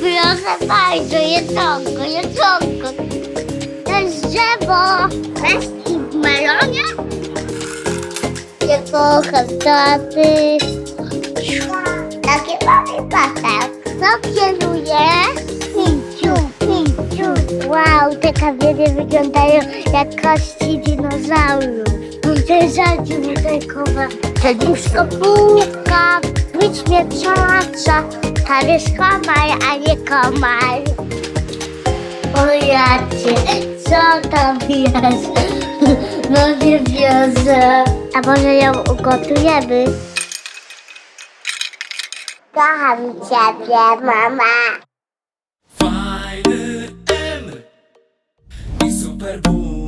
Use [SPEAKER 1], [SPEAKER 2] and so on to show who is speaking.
[SPEAKER 1] Proszę bardzo, jedzonko, jedzonko. To jest drzewo. Weź i w melonie? Nie kocham taty. Takie mamy pasek. Kto kieruje? Wow, te kawiary wyglądają jak kości dinozaurów. Żarcie butelkowe. Serduszko bułka. Wyśmieczacza. To jest komar, a nie komar. O jacie, co tam jest? No nie wierzę. A może ją ugotujemy? Kocham ciebie, mama.
[SPEAKER 2] Fajny M i super bunio